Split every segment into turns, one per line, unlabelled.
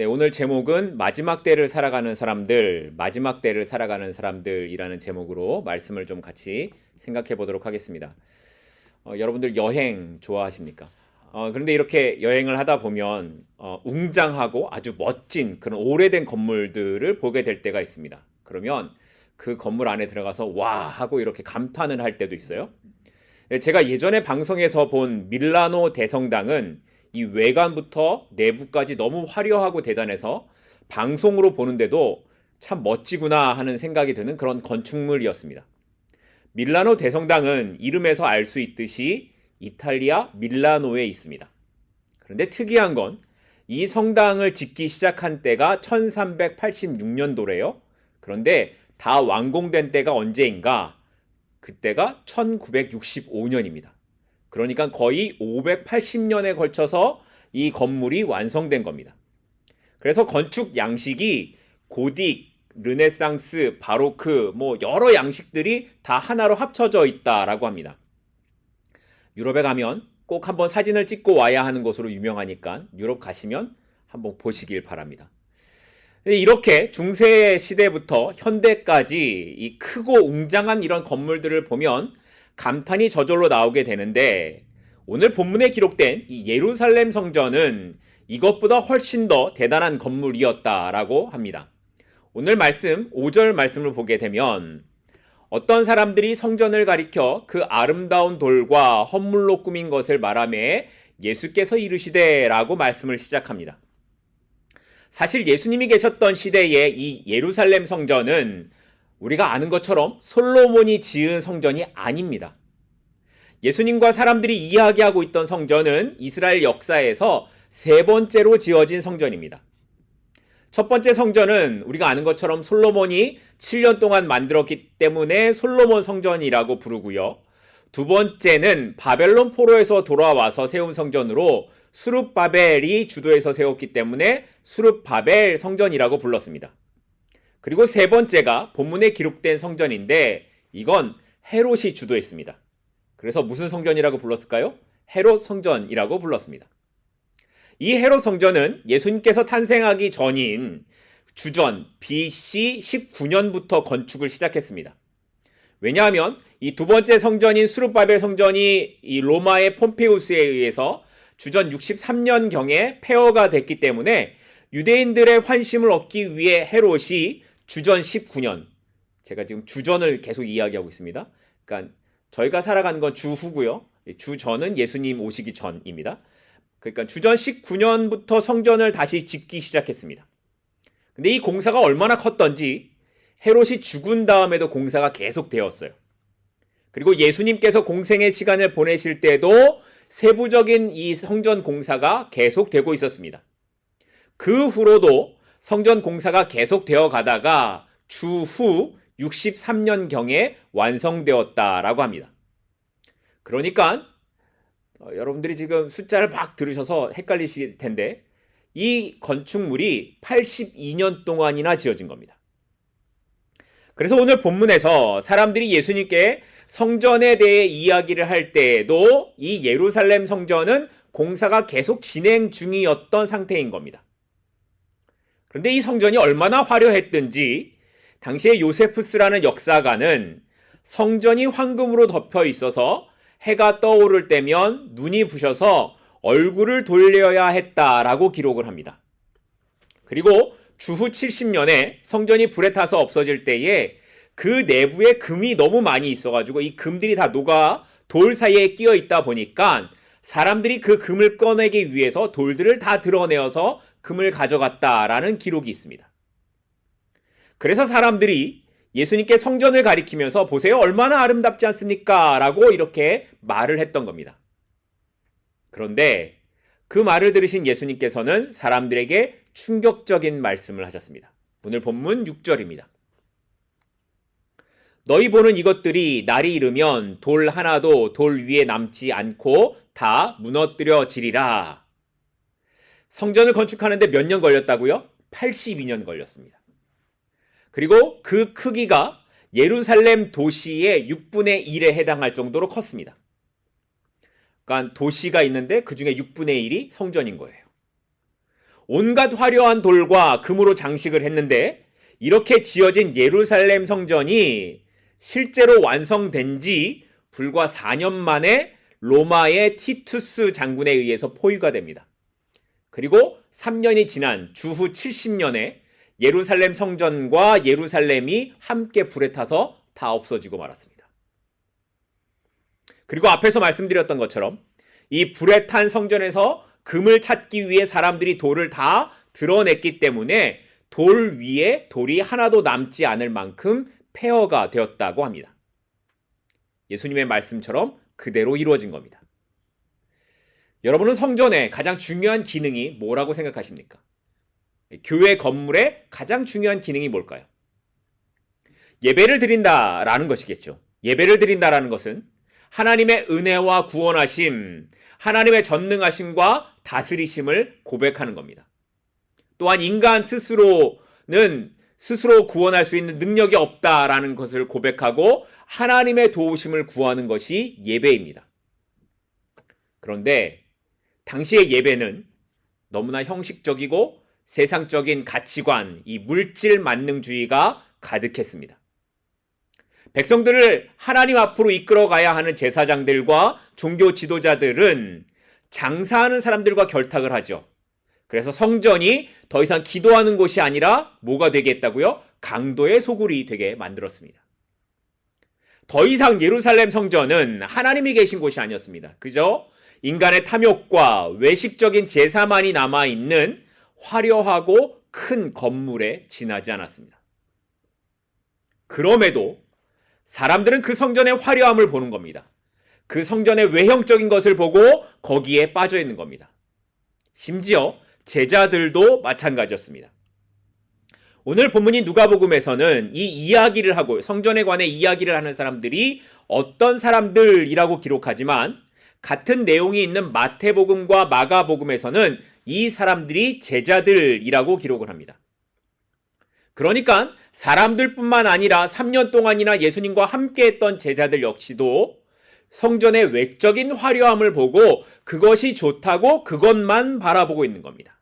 네, 오늘 제목은 마지막 때를 살아가는 사람들, 마지막 때를 살아가는 사람들이라는 제목으로 말씀을 좀 같이 생각해 보도록 하겠습니다. 어, 여러분들 여행 좋아하십니까? 어, 그런데 이렇게 여행을 하다 보면 어, 웅장하고 아주 멋진 그런 오래된 건물들을 보게 될 때가 있습니다. 그러면 그 건물 안에 들어가서 와 하고 이렇게 감탄을 할 때도 있어요. 네, 제가 예전에 방송에서 본 밀라노 대성당은 이 외관부터 내부까지 너무 화려하고 대단해서 방송으로 보는데도 참 멋지구나 하는 생각이 드는 그런 건축물이었습니다. 밀라노 대성당은 이름에서 알 수 있듯이 이탈리아 밀라노에 있습니다. 그런데 특이한 건 이 성당을 짓기 시작한 때가 1386년도래요. 그런데 다 완공된 때가 언제인가? 그때가 1965년입니다. 그러니까 거의 580년에 걸쳐서 이 건물이 완성된 겁니다. 그래서 건축 양식이 고딕, 르네상스, 바로크, 뭐 여러 양식들이 다 하나로 합쳐져 있다라고 합니다. 유럽에 가면 꼭 한번 사진을 찍고 와야 하는 곳으로 유명하니까 유럽 가시면 한번 보시길 바랍니다. 이렇게 중세 시대부터 현대까지 이 크고 웅장한 이런 건물들을 보면 감탄이 저절로 나오게 되는데 오늘 본문에 기록된 이 예루살렘 성전은 이것보다 훨씬 더 대단한 건물이었다라고 합니다. 오늘 말씀 5절 말씀을 보게 되면 어떤 사람들이 성전을 가리켜 그 아름다운 돌과 헌물로 꾸민 것을 말하며 예수께서 이르시되라고 말씀을 시작합니다. 사실 예수님이 계셨던 시대의 이 예루살렘 성전은 우리가 아는 것처럼 솔로몬이 지은 성전이 아닙니다. 예수님과 사람들이 이야기하고 있던 성전은 이스라엘 역사에서 세 번째로 지어진 성전입니다. 첫 번째 성전은 우리가 아는 것처럼 솔로몬이 7년 동안 만들었기 때문에 솔로몬 성전이라고 부르고요. 두 번째는 바벨론 포로에서 돌아와서 세운 성전으로 수룹바벨이 주도해서 세웠기 때문에 수룹바벨 성전이라고 불렀습니다. 그리고 세 번째가 본문에 기록된 성전인데 이건 헤롯이 주도했습니다. 그래서 무슨 성전이라고 불렀을까요? 헤롯 성전이라고 불렀습니다. 이 헤롯 성전은 예수님께서 탄생하기 전인 주전 BC 19년부터 건축을 시작했습니다. 왜냐하면 이 두 번째 성전인 수르바벨 성전이 이 로마의 폼페우스에 의해서 주전 63년경에 폐허가 됐기 때문에 유대인들의 환심을 얻기 위해 헤롯이 주전 19년 제가 지금 주전을 계속 이야기하고 있습니다. 그러니까 저희가 살아가는 건 주후고요. 주전은 예수님 오시기 전입니다. 그러니까 주전 19년부터 성전을 다시 짓기 시작했습니다. 근데 이 공사가 얼마나 컸던지 헤롯이 죽은 다음에도 공사가 계속되었어요. 그리고 예수님께서 공생의 시간을 보내실 때도 세부적인 이 성전 공사가 계속되고 있었습니다. 그 후로도 성전 공사가 계속되어 가다가 주후 63년경에 완성되었다라고 합니다. 그러니까 어, 여러분들이 지금 숫자를 막 들으셔서 헷갈리실 텐데 이 건축물이 82년 동안이나 지어진 겁니다. 그래서 오늘 본문에서 사람들이 예수님께 성전에 대해 이야기를 할 때에도 이 예루살렘 성전은 공사가 계속 진행 중이었던 상태인 겁니다. 그런데 이 성전이 얼마나 화려했든지 당시에 요세프스라는 역사가는 성전이 황금으로 덮여 있어서 해가 떠오를 때면 눈이 부셔서 얼굴을 돌려야 했다라고 기록을 합니다. 그리고 주후 70년에 성전이 불에 타서 없어질 때에 그 내부에 금이 너무 많이 있어가지고 이 금들이 다 녹아 돌 사이에 끼어 있다 보니까 사람들이 그 금을 꺼내기 위해서 돌들을 다 드러내어서 금을 가져갔다라는 기록이 있습니다. 그래서 사람들이 예수님께 성전을 가리키면서 보세요 얼마나 아름답지 않습니까? 라고 이렇게 말을 했던 겁니다. 그런데 그 말을 들으신 예수님께서는 사람들에게 충격적인 말씀을 하셨습니다. 오늘 본문 6절입니다. 너희 보는 이것들이 날이 이르면 돌 하나도 돌 위에 남지 않고 다 무너뜨려지리라. 성전을 건축하는데 몇 년 걸렸다고요? 82년 걸렸습니다. 그리고 그 크기가 예루살렘 도시의 6분의 1에 해당할 정도로 컸습니다. 그러니까 도시가 있는데 그 중에 6분의 1이 성전인 거예요. 온갖 화려한 돌과 금으로 장식을 했는데 이렇게 지어진 예루살렘 성전이 실제로 완성된 지 불과 4년 만에 로마의 티투스 장군에 의해서 포위가 됩니다. 그리고 3년이 지난 주후 70년에 예루살렘 성전과 예루살렘이 함께 불에 타서 다 없어지고 말았습니다. 그리고 앞에서 말씀드렸던 것처럼 이 불에 탄 성전에서 금을 찾기 위해 사람들이 돌을 다 드러냈기 때문에 돌 위에 돌이 하나도 남지 않을 만큼 폐허가 되었다고 합니다. 예수님의 말씀처럼 그대로 이루어진 겁니다. 여러분은 성전의 가장 중요한 기능이 뭐라고 생각하십니까? 교회 건물의 가장 중요한 기능이 뭘까요? 예배를 드린다라는 것이겠죠. 예배를 드린다라는 것은 하나님의 은혜와 구원하심, 하나님의 전능하심과 다스리심을 고백하는 겁니다. 또한 인간 스스로는 스스로 구원할 수 있는 능력이 없다라는 것을 고백하고 하나님의 도우심을 구하는 것이 예배입니다. 그런데 당시의 예배는 너무나 형식적이고 세상적인 가치관, 이 물질 만능주의가 가득했습니다. 백성들을 하나님 앞으로 이끌어 가야 하는 제사장들과 종교 지도자들은 장사하는 사람들과 결탁을 하죠. 그래서 성전이 더 이상 기도하는 곳이 아니라 뭐가 되겠다고요? 강도의 소굴이 되게 만들었습니다. 더 이상 예루살렘 성전은 하나님이 계신 곳이 아니었습니다. 그저 인간의 탐욕과 외식적인 제사만이 남아 있는 화려하고 큰 건물에 지나지 않았습니다. 그럼에도 사람들은 그 성전의 화려함을 보는 겁니다. 그 성전의 외형적인 것을 보고 거기에 빠져 있는 겁니다. 심지어 제자들도 마찬가지였습니다. 오늘 본문인 누가복음에서는 이 이야기를 하고 성전에 관해 이야기를 하는 사람들이 어떤 사람들이라고 기록하지만 같은 내용이 있는 마태복음과 마가복음에서는 이 사람들이 제자들이라고 기록을 합니다. 그러니까 사람들뿐만 아니라 3년 동안이나 예수님과 함께 했던 제자들 역시도 성전의 외적인 화려함을 보고 그것이 좋다고 그것만 바라보고 있는 겁니다.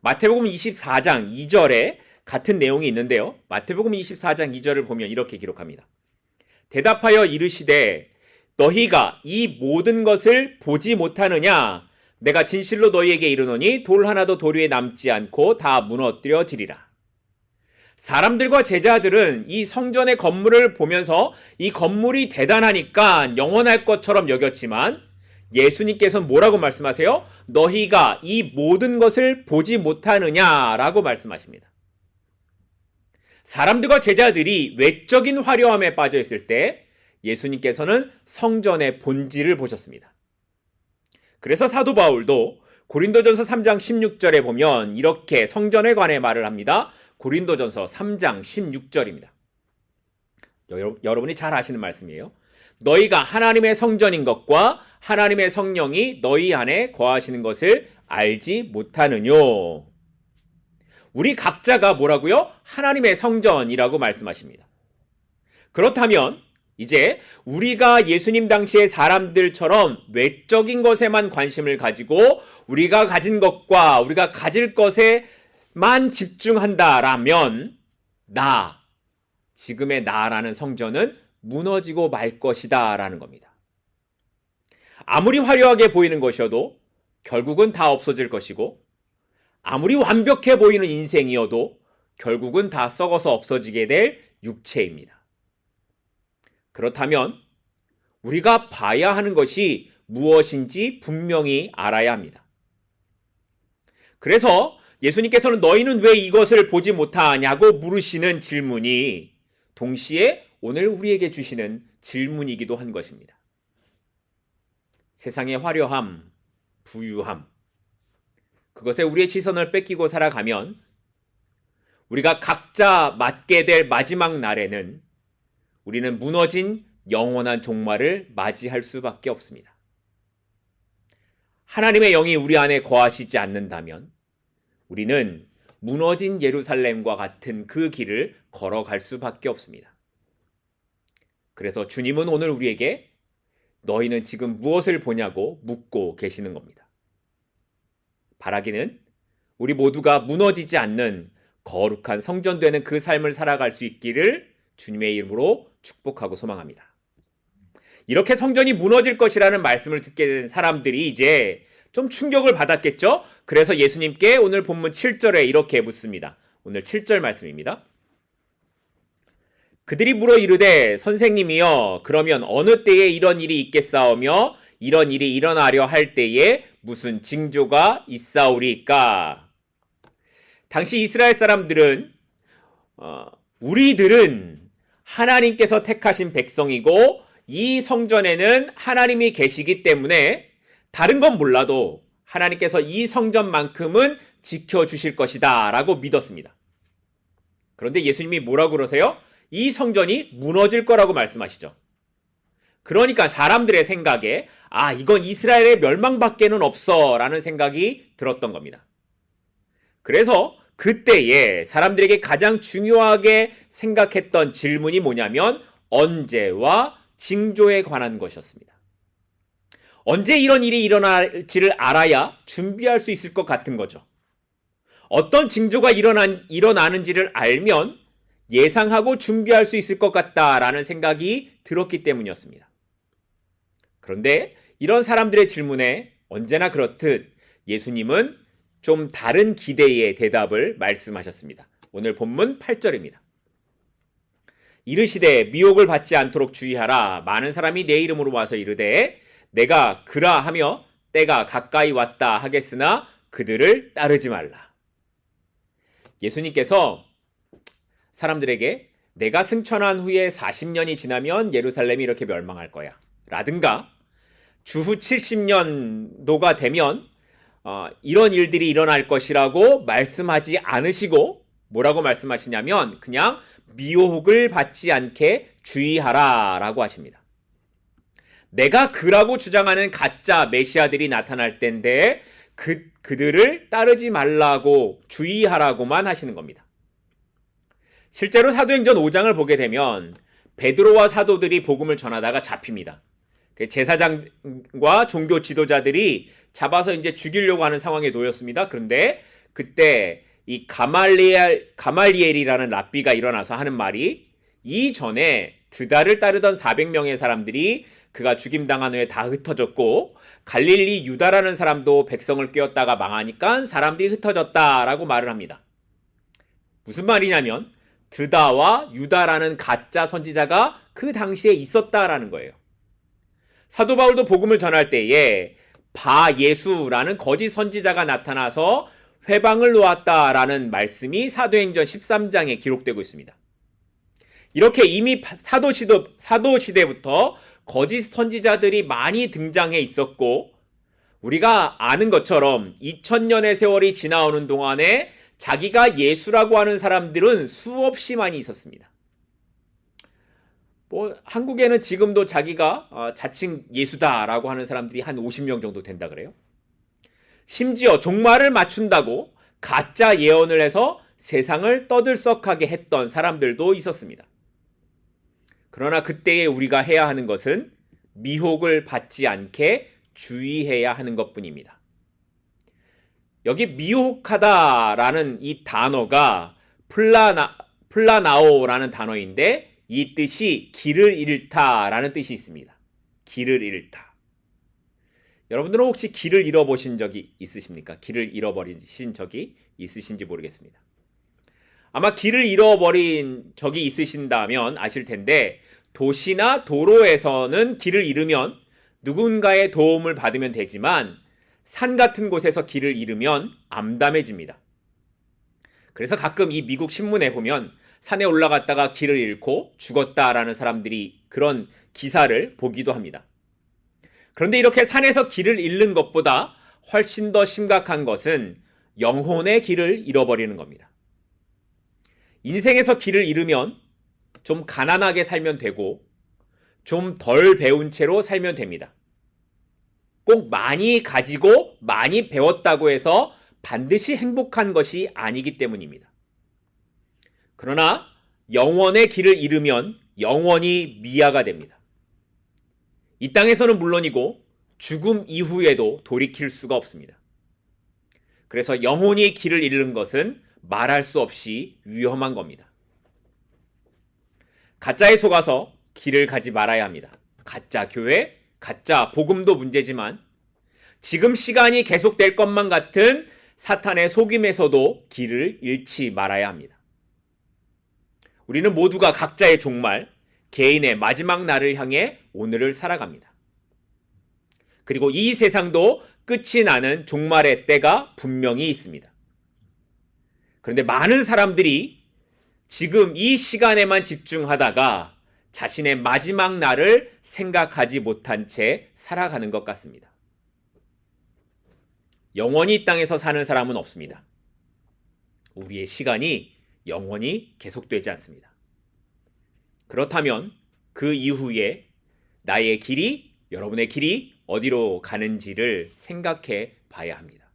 마태복음 24장 2절에 같은 내용이 있는데요. 마태복음 24장 2절을 보면 이렇게 기록합니다. 대답하여 이르시되 너희가 이 모든 것을 보지 못하느냐 내가 진실로 너희에게 이르노니 돌 하나도 돌 위에 남지 않고 다 무너뜨려지리라. 사람들과 제자들은 이 성전의 건물을 보면서 이 건물이 대단하니까 영원할 것처럼 여겼지만 예수님께서는 뭐라고 말씀하세요? 너희가 이 모든 것을 보지 못하느냐라고 말씀하십니다. 사람들과 제자들이 외적인 화려함에 빠져 있을 때 예수님께서는 성전의 본질을 보셨습니다. 그래서 사도 바울도 고린도전서 3장 16절에 보면 이렇게 성전에 관해 말을 합니다. 고린도전서 3장 16절입니다. 여러분이 잘 아시는 말씀이에요. 너희가 하나님의 성전인 것과 하나님의 성령이 너희 안에 거하시는 것을 알지 못하느뇨. 우리 각자가 뭐라고요? 하나님의 성전이라고 말씀하십니다. 그렇다면 이제 우리가 예수님 당시의 사람들처럼 외적인 것에만 관심을 가지고 우리가 가진 것과 우리가 가질 것에만 집중한다라면 나, 지금의 나라는 성전은 무너지고 말 것이다 라는 겁니다. 아무리 화려하게 보이는 것이어도 결국은 다 없어질 것이고 아무리 완벽해 보이는 인생이어도 결국은 다 썩어서 없어지게 될 육체입니다. 그렇다면 우리가 봐야 하는 것이 무엇인지 분명히 알아야 합니다. 그래서 예수님께서는 너희는 왜 이것을 보지 못하냐고 물으시는 질문이 동시에 오늘 우리에게 주시는 질문이기도 한 것입니다. 세상의 화려함, 부유함, 그것에 우리의 시선을 뺏기고 살아가면 우리가 각자 맞게 될 마지막 날에는 우리는 무너진 영원한 종말을 맞이할 수밖에 없습니다. 하나님의 영이 우리 안에 거하시지 않는다면 우리는 무너진 예루살렘과 같은 그 길을 걸어갈 수밖에 없습니다. 그래서 주님은 오늘 우리에게 너희는 지금 무엇을 보냐고 묻고 계시는 겁니다. 바라기는 우리 모두가 무너지지 않는 거룩한 성전되는 그 삶을 살아갈 수 있기를 주님의 이름으로 축복하고 소망합니다. 이렇게 성전이 무너질 것이라는 말씀을 듣게 된 사람들이 이제 좀 충격을 받았겠죠? 그래서 예수님께 오늘 본문 7절에 이렇게 묻습니다. 오늘 7절 말씀입니다. 그들이 물어 이르되 선생님이여 그러면 어느 때에 이런 일이 있겠사오며 이런 일이 일어나려 할 때에 무슨 징조가 있사오리까? 당시 이스라엘 사람들은 어, 우리들은 하나님께서 택하신 백성이고 이 성전에는 하나님이 계시기 때문에 다른 건 몰라도 하나님께서 이 성전만큼은 지켜주실 것이다 라고 믿었습니다. 그런데 예수님이 뭐라고 그러세요? 이 성전이 무너질 거라고 말씀하시죠. 그러니까 사람들의 생각에 아, 이건 이스라엘의 멸망밖에는 없어 라는 생각이 들었던 겁니다. 그래서 그때에 사람들에게 가장 중요하게 생각했던 질문이 뭐냐면 언제와 징조에 관한 것이었습니다. 언제 이런 일이 일어날지를 알아야 준비할 수 있을 것 같은 거죠. 어떤 징조가 일어난, 일어나는지를 알면 예상하고 준비할 수 있을 것 같다라는 생각이 들었기 때문이었습니다. 그런데 이런 사람들의 질문에 언제나 그렇듯 예수님은 좀 다른 기대의 대답을 말씀하셨습니다. 오늘 본문 8절입니다. 이르시되 미혹을 받지 않도록 주의하라. 많은 사람이 내 이름으로 와서 이르되 내가 그라 하며 때가 가까이 왔다 하겠으나 그들을 따르지 말라. 예수님께서 사람들에게 내가 승천한 후에 40년이 지나면 예루살렘이 이렇게 멸망할 거야. 라든가 주후 70년도가 되면 어, 이런 일들이 일어날 것이라고 말씀하지 않으시고 뭐라고 말씀하시냐면 그냥 미혹을 받지 않게 주의하라 라고 하십니다. 내가 그라고 주장하는 가짜 메시아들이 나타날 텐데 그, 그들을 따르지 말라고 주의하라고만 하시는 겁니다. 실제로 사도행전 5장을 보게 되면 베드로와 사도들이 복음을 전하다가 잡힙니다. 그 제사장과 종교 지도자들이 잡아서 이제 죽이려고 하는 상황에 놓였습니다. 그런데 그때 이 가말리엘 가말리엘이라는 랍비가 일어나서 하는 말이 이전에 드다를 따르던 400명의 사람들이 그가 죽임당한 후에 다 흩어졌고 갈릴리 유다라는 사람도 백성을 깨웠다가 망하니까 사람들이 흩어졌다라고 말을 합니다. 무슨 말이냐면 드다와 유다라는 가짜 선지자가 그 당시에 있었다라는 거예요. 사도 바울도 복음을 전할 때에 바 예수라는 거짓 선지자가 나타나서 회방을 놓았다라는 말씀이 사도행전 13장에 기록되고 있습니다. 이렇게 이미 사도 시도 사도 시대부터 거짓 선지자들이 많이 등장해 있었고 우리가 아는 것처럼 2000년의 세월이 지나오는 동안에 자기가 예수라고 하는 사람들은 수없이 많이 있었습니다. 뭐 한국에는 지금도 자기가 어, 자칭 예수다라고 하는 사람들이 한 50명 정도 된다 그래요. 심지어 종말을 맞춘다고 가짜 예언을 해서 세상을 떠들썩하게 했던 사람들도 있었습니다. 그러나 그때에 우리가 해야 하는 것은 미혹을 받지 않게 주의해야 하는 것 뿐입니다. 여기 미혹하다라는 이 단어가 플라나, 플라나오라는 단어인데 이 뜻이 길을 잃다라는 뜻이 있습니다. 길을 잃다. 여러분들은 혹시 길을 잃어보신 적이 있으십니까? 길을 잃어버리신 적이 있으신지 모르겠습니다. 아마 길을 잃어버린 적이 있으신다면 아실 텐데 도시나 도로에서는 길을 잃으면 누군가의 도움을 받으면 되지만 산 같은 곳에서 길을 잃으면 암담해집니다. 그래서 가끔 이 미국 신문에 보면 산에 올라갔다가 길을 잃고 죽었다라는 사람들이 그런 기사를 보기도 합니다. 그런데 이렇게 산에서 길을 잃는 것보다 훨씬 더 심각한 것은 영혼의 길을 잃어버리는 겁니다. 인생에서 길을 잃으면 좀 가난하게 살면 되고 좀 덜 배운 채로 살면 됩니다. 꼭 많이 가지고 많이 배웠다고 해서 반드시 행복한 것이 아니기 때문입니다. 그러나 영원의 길을 잃으면 영원히 미아가 됩니다. 이 땅에서는 물론이고 죽음 이후에도 돌이킬 수가 없습니다. 그래서 영혼이 길을 잃는 것은 말할 수 없이 위험한 겁니다. 가짜에 속아서 길을 가지 말아야 합니다. 가짜 교회, 가짜 복음도 문제지만 지금 시간이 계속될 것만 같은 사탄의 속임에서도 길을 잃지 말아야 합니다. 우리는 모두가 각자의 종말, 개인의 마지막 날을 향해 오늘을 살아갑니다. 그리고 이 세상도 끝이 나는 종말의 때가 분명히 있습니다. 그런데 많은 사람들이 지금 이 시간에만 집중하다가 자신의 마지막 날을 생각하지 못한 채 살아가는 것 같습니다. 영원히 이 땅에서 사는 사람은 없습니다. 우리의 시간이 영원히 계속되지 않습니다. 그렇다면 그 이후에 나의 길이, 여러분의 길이 어디로 가는지를 생각해 봐야 합니다.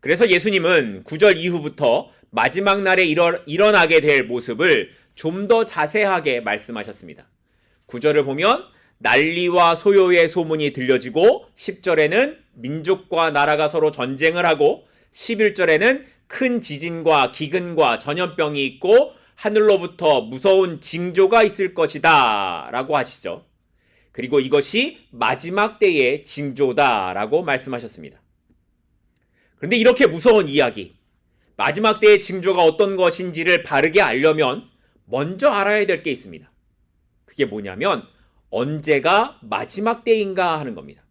그래서 예수님은 9절 이후부터 마지막 날에 일어, 일어나게 될 모습을 좀 더 자세하게 말씀하셨습니다. 9절을 보면 난리와 소요의 소문이 들려지고 10절에는 민족과 나라가 서로 전쟁을 하고 11절에는 큰 지진과 기근과 전염병이 있고 하늘로부터 무서운 징조가 있을 것이다 라고 하시죠. 그리고 이것이 마지막 때의 징조다 라고 말씀하셨습니다. 그런데 이렇게 무서운 이야기, 마지막 때의 징조가 어떤 것인지를 바르게 알려면 먼저 알아야 될 게 있습니다. 그게 뭐냐면 언제가 마지막 때인가 하는 겁니다.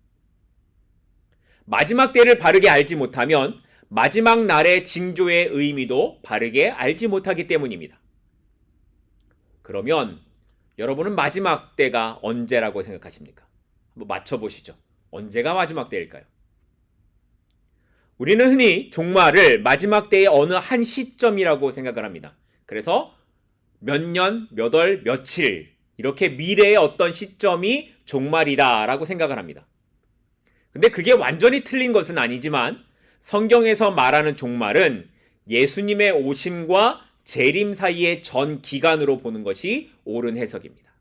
마지막 때를 바르게 알지 못하면 마지막 날의 징조의 의미도 바르게 알지 못하기 때문입니다. 그러면 여러분은 마지막 때가 언제라고 생각하십니까? 한번 맞춰보시죠. 언제가 마지막 때일까요? 우리는 흔히 종말을 마지막 때의 어느 한 시점이라고 생각을 합니다. 그래서 몇 년, 몇 월, 며칠 이렇게 미래의 어떤 시점이 종말이다라고 생각을 합니다. 근데 그게 완전히 틀린 것은 아니지만 성경에서 말하는 종말은 예수님의 오심과 재림 사이의 전 기간으로 보는 것이 옳은 해석입니다.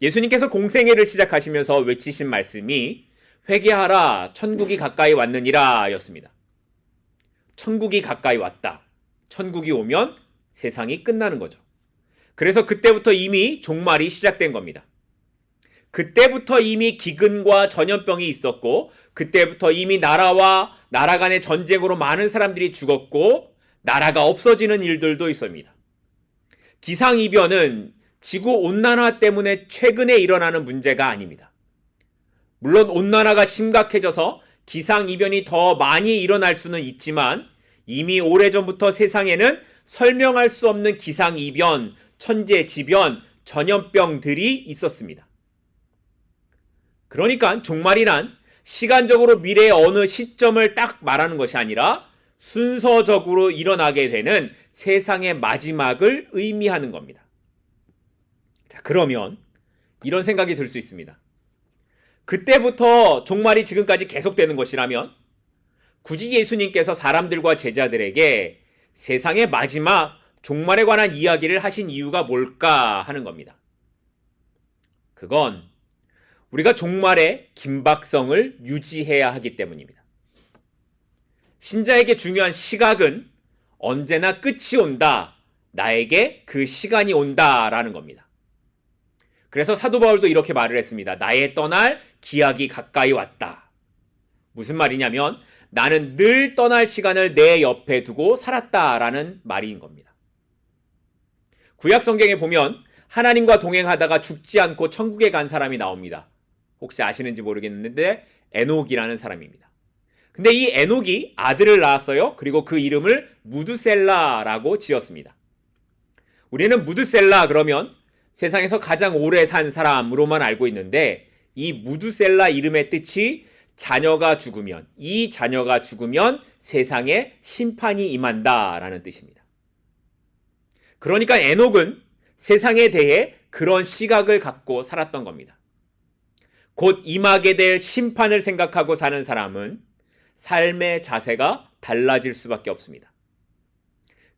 예수님께서 공생애를 시작하시면서 외치신 말씀이 회개하라 천국이 가까이 왔느니라 였습니다. 천국이 가까이 왔다. 천국이 오면 세상이 끝나는 거죠. 그래서 그때부터 이미 종말이 시작된 겁니다. 그때부터 이미 기근과 전염병이 있었고, 그때부터 이미 나라와 나라 간의 전쟁으로 많은 사람들이 죽었고, 나라가 없어지는 일들도 있습니다. 기상 이변은 지구 온난화 때문에 최근에 일어나는 문제가 아닙니다. 물론 온난화가 심각해져서 기상 이변이 더 많이 일어날 수는 있지만 이미 오래전부터 세상에는 설명할 수 없는 기상 이변, 천재 지변, 전염병들이 있었습니다. 그러니까 종말이란 시간적으로 미래의 어느 시점을 딱 말하는 것이 아니라 순서적으로 일어나게 되는 세상의 마지막을 의미하는 겁니다. 자, 그러면 이런 생각이 들 수 있습니다. 그때부터 종말이 지금까지 계속되는 것이라면 굳이 예수님께서 사람들과 제자들에게 세상의 마지막 종말에 관한 이야기를 하신 이유가 뭘까 하는 겁니다. 그건 우리가 종말의 긴박성을 유지해야 하기 때문입니다. 신자에게 중요한 시각은 언제나 끝이 온다. 나에게 그 시간이 온다라는 겁니다. 그래서 사도 바울도 이렇게 말을 했습니다. 나의 떠날 기약이 가까이 왔다. 무슨 말이냐면 나는 늘 떠날 시간을 내 옆에 두고 살았다라는 말인 겁니다. 구약 성경에 보면 하나님과 동행하다가 죽지 않고 천국에 간 사람이 나옵니다. 혹시 아시는지 모르겠는데 에녹이라는 사람입니다. 근데 이 에녹이 아들을 낳았어요. 그리고 그 이름을 무드셀라라고 지었습니다. 우리는 무드셀라 그러면 세상에서 가장 오래 산 사람으로만 알고 있는데 이 무드셀라 이름의 뜻이 자녀가 죽으면 이 자녀가 죽으면 세상에 심판이 임한다라는 뜻입니다. 그러니까 에녹은 세상에 대해 그런 시각을 갖고 살았던 겁니다. 곧 임하게 될 심판을 생각하고 사는 사람은 삶의 자세가 달라질 수밖에 없습니다.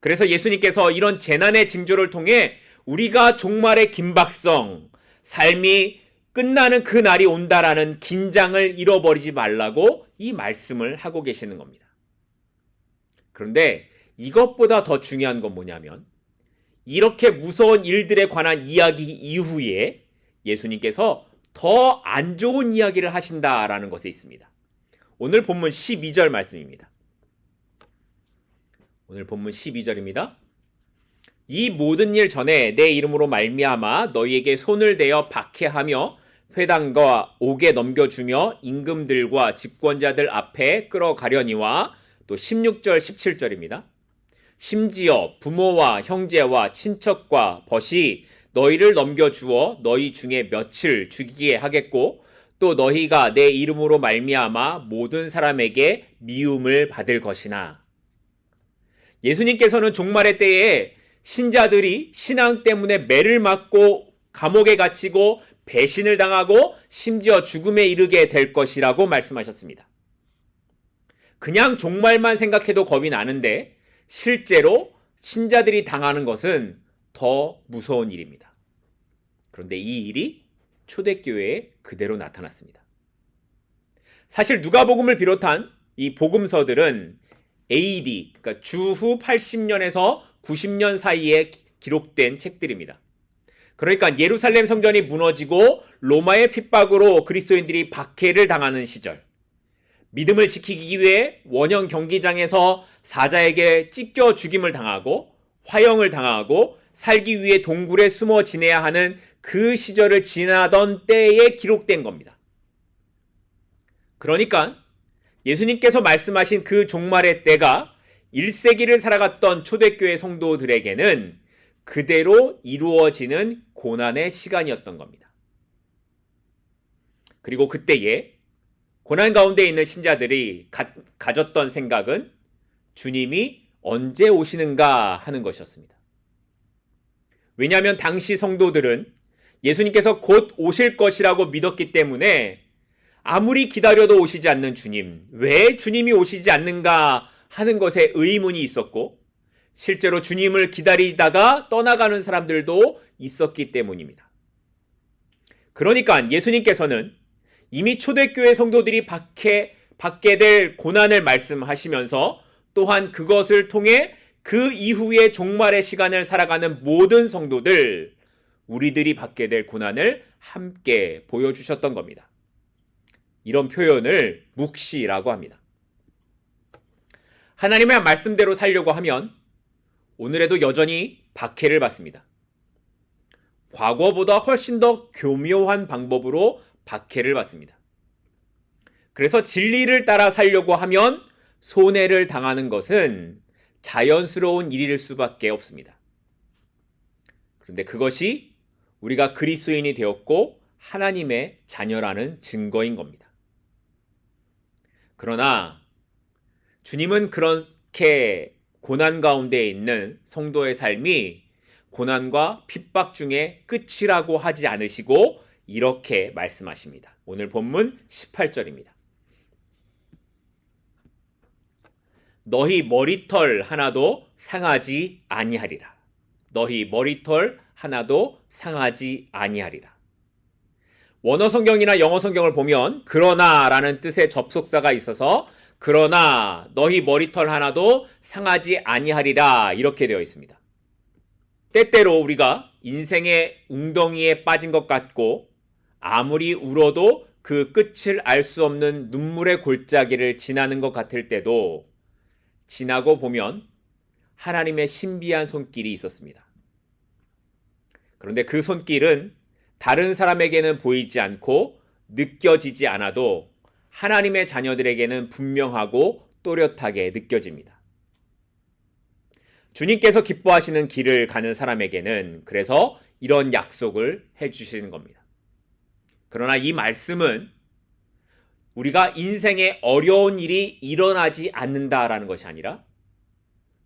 그래서 예수님께서 이런 재난의 징조를 통해 우리가 종말의 긴박성, 삶이 끝나는 그 날이 온다라는 긴장을 잃어버리지 말라고 이 말씀을 하고 계시는 겁니다. 그런데 이것보다 더 중요한 건 뭐냐면 이렇게 무서운 일들에 관한 이야기 이후에 예수님께서 더 안 좋은 이야기를 하신다라는 것에 있습니다. 오늘 본문 12절 말씀입니다. 오늘 본문 12절입니다. 이 모든 일 전에 내 이름으로 말미암아 너희에게 손을 대어 박해하며 회당과 옥에 넘겨주며 임금들과 집권자들 앞에 끌어가려니와 또 16절 17절입니다. 심지어 부모와 형제와 친척과 벗이 너희를 넘겨주어 너희 중에 며칠 죽이게 하겠고 또 너희가 내 이름으로 말미암아 모든 사람에게 미움을 받을 것이나 예수님께서는 종말의 때에 신자들이 신앙 때문에 매를 맞고 감옥에 갇히고 배신을 당하고 심지어 죽음에 이르게 될 것이라고 말씀하셨습니다. 그냥 종말만 생각해도 겁이 나는데 실제로 신자들이 당하는 것은 더 무서운 일입니다. 그런데 이 일이 초대교회에 그대로 나타났습니다. 사실 누가복음을 비롯한 이 복음서들은 AD 그러니까 주후 80년에서 90년 사이에 기록된 책들입니다. 그러니까 예루살렘 성전이 무너지고 로마의 핍박으로 그리스도인들이 박해를 당하는 시절 믿음을 지키기 위해 원형 경기장에서 사자에게 찢겨 죽임을 당하고 화형을 당하고 살기 위해 동굴에 숨어 지내야 하는 그 시절을 지나던 때에 기록된 겁니다. 그러니까 예수님께서 말씀하신 그 종말의 때가 1세기를 살아갔던 초대교회 성도들에게는 그대로 이루어지는 고난의 시간이었던 겁니다. 그리고 그때에 고난 가운데 있는 신자들이 가, 가졌던 생각은 주님이 언제 오시는가 하는 것이었습니다. 왜냐하면 당시 성도들은 예수님께서 곧 오실 것이라고 믿었기 때문에 아무리 기다려도 오시지 않는 주님, 왜 주님이 오시지 않는가 하는 것에 의문이 있었고, 실제로 주님을 기다리다가 떠나가는 사람들도 있었기 때문입니다. 그러니까 예수님께서는 이미 초대교회 성도들이 받게, 받게 될 고난을 말씀하시면서 또한 그것을 통해 그 이후의 종말의 시간을 살아가는 모든 성도들, 우리들이 받게 될 고난을 함께 보여주셨던 겁니다. 이런 표현을 묵시라고 합니다. 하나님의 말씀대로 살려고 하면 오늘에도 여전히 박해를 받습니다. 과거보다 훨씬 더 교묘한 방법으로 박해를 받습니다. 그래서 진리를 따라 살려고 하면 손해를 당하는 것은 자연스러운 일일 수밖에 없습니다. 그런데 그것이 우리가 그리스도인이 되었고 하나님의 자녀라는 증거인 겁니다. 그러나 주님은 그렇게 고난 가운데 있는 성도의 삶이 고난과 핍박 중에 끝이라고 하지 않으시고 이렇게 말씀하십니다. 오늘 본문 18절입니다. 너희 머리털 하나도 상하지 아니하리라. 너희 머리털 하나도 상하지 아니하리라. 원어 성경이나 영어 성경을 보면 그러나라는 뜻의 접속사가 있어서 그러나 너희 머리털 하나도 상하지 아니하리라 이렇게 되어 있습니다. 때때로 우리가 인생의 웅덩이에 빠진 것 같고 아무리 울어도 그 끝을 알 수 없는 눈물의 골짜기를 지나는 것 같을 때도 지나고 보면 하나님의 신비한 손길이 있었습니다. 그런데 그 손길은 다른 사람에게는 보이지 않고 느껴지지 않아도 하나님의 자녀들에게는 분명하고 또렷하게 느껴집니다. 주님께서 기뻐하시는 길을 가는 사람에게는 그래서 이런 약속을 해주시는 겁니다. 그러나 이 말씀은 우리가 인생에 어려운 일이 일어나지 않는다라는 것이 아니라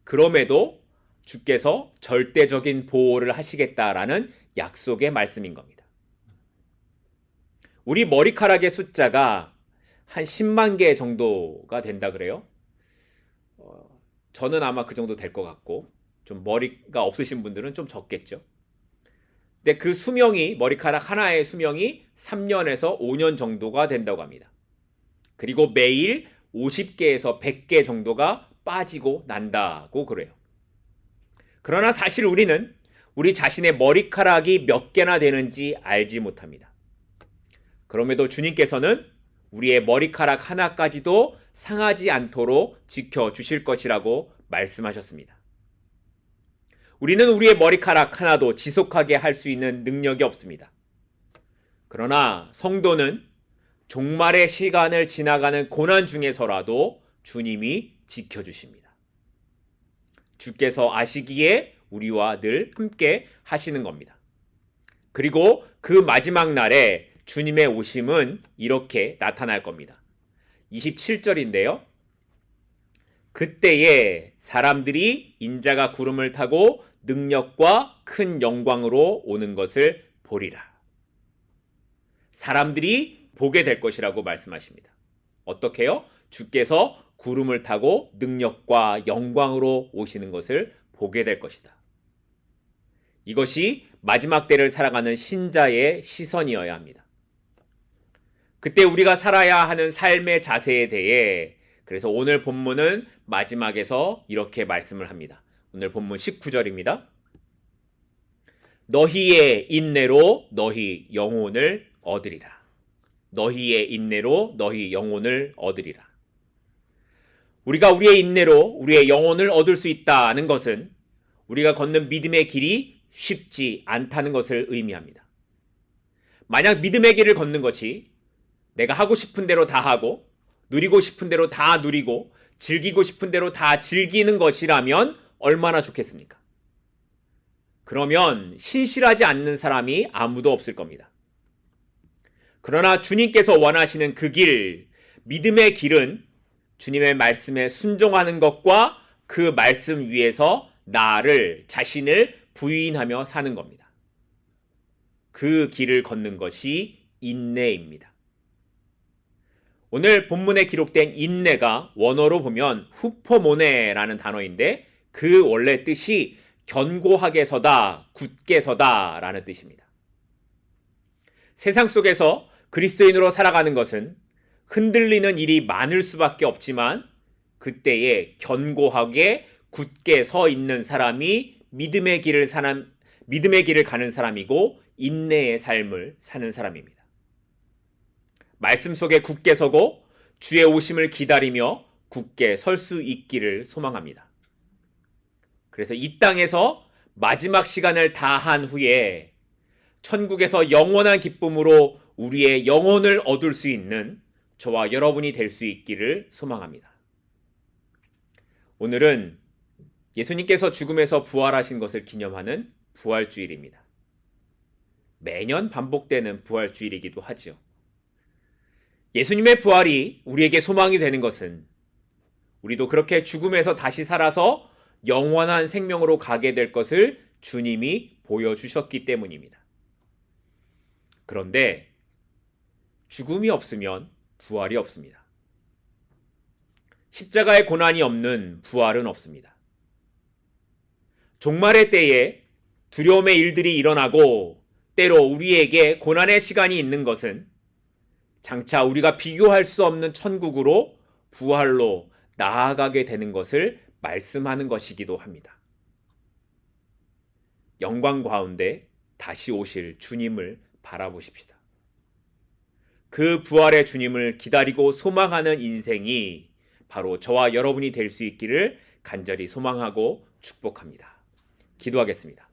그럼에도 주께서 절대적인 보호를 하시겠다라는 약속의 말씀인 겁니다. 우리 머리카락의 숫자가 한 10만 개 정도가 된다 그래요. 어, 저는 아마 그 정도 될 것 같고 좀 머리가 없으신 분들은 좀 적겠죠. 근데 그 수명이 머리카락 하나의 수명이 3년에서 5년 정도가 된다고 합니다. 그리고 매일 50개에서 100개 정도가 빠지고 난다고 그래요. 그러나 사실 우리는 우리 자신의 머리카락이 몇 개나 되는지 알지 못합니다. 그럼에도 주님께서는 우리의 머리카락 하나까지도 상하지 않도록 지켜 주실 것이라고 말씀하셨습니다. 우리는 우리의 머리카락 하나도 지속하게 할 수 있는 능력이 없습니다. 그러나 성도는 종말의 시간을 지나가는 고난 중에서라도 주님이 지켜주십니다. 주께서 아시기에 우리와 늘 함께 하시는 겁니다. 그리고 그 마지막 날에 주님의 오심은 이렇게 나타날 겁니다. 27절인데요. 그때에 사람들이 인자가 구름을 타고 능력과 큰 영광으로 오는 것을 보리라. 사람들이 보게 될 것이라고 말씀하십니다. 어떻게요? 주께서 구름을 타고 능력과 영광으로 오시는 것을 보게 될 것이다. 이것이 마지막 때를 살아가는 신자의 시선이어야 합니다. 그때 우리가 살아야 하는 삶의 자세에 대해 그래서 오늘 본문은 마지막에서 이렇게 말씀을 합니다. 오늘 본문 19절입니다. 너희의 인내로 너희 영혼을 얻으리라. 너희의 인내로 너희 영혼을 얻으리라. 우리가 우리의 인내로 우리의 영혼을 얻을 수 있다는 것은 우리가 걷는 믿음의 길이 쉽지 않다는 것을 의미합니다. 만약 믿음의 길을 걷는 것이 내가 하고 싶은 대로 다 하고 누리고 싶은 대로 다 누리고 즐기고 싶은 대로 다 즐기는 것이라면 얼마나 좋겠습니까? 그러면 신실하지 않는 사람이 아무도 없을 겁니다. 그러나 주님께서 원하시는 그 길, 믿음의 길은 주님의 말씀에 순종하는 것과 그 말씀 위에서 나를, 자신을 부인하며 사는 겁니다. 그 길을 걷는 것이 인내입니다. 오늘 본문에 기록된 인내가 원어로 보면 후퍼모네라는 단어인데 그 원래 뜻이 견고하게 서다, 굳게 서다라는 뜻입니다. 세상 속에서 그리스도인으로 살아가는 것은 흔들리는 일이 많을 수밖에 없지만 그때에 견고하게 굳게 서 있는 사람이 믿음의 길을 사는 믿음의 길을 가는 사람이고 인내의 삶을 사는 사람입니다. 말씀 속에 굳게 서고 주의 오심을 기다리며 굳게 설 수 있기를 소망합니다. 그래서 이 땅에서 마지막 시간을 다 한 후에 천국에서 영원한 기쁨으로 우리의 영혼을 얻을 수 있는 저와 여러분이 될 수 있기를 소망합니다. 오늘은 예수님께서 죽음에서 부활하신 것을 기념하는 부활주일입니다. 매년 반복되는 부활주일이기도 하지요. 예수님의 부활이 우리에게 소망이 되는 것은 우리도 그렇게 죽음에서 다시 살아서 영원한 생명으로 가게 될 것을 주님이 보여주셨기 때문입니다. 그런데 죽음이 없으면 부활이 없습니다. 십자가의 고난이 없는 부활은 없습니다. 종말의 때에 두려움의 일들이 일어나고 때로 우리에게 고난의 시간이 있는 것은 장차 우리가 비교할 수 없는 천국으로 부활로 나아가게 되는 것을 말씀하는 것이기도 합니다. 영광 가운데 다시 오실 주님을 바라보십시다. 그 부활의 주님을 기다리고 소망하는 인생이 바로 저와 여러분이 될 수 있기를 간절히 소망하고 축복합니다. 기도하겠습니다.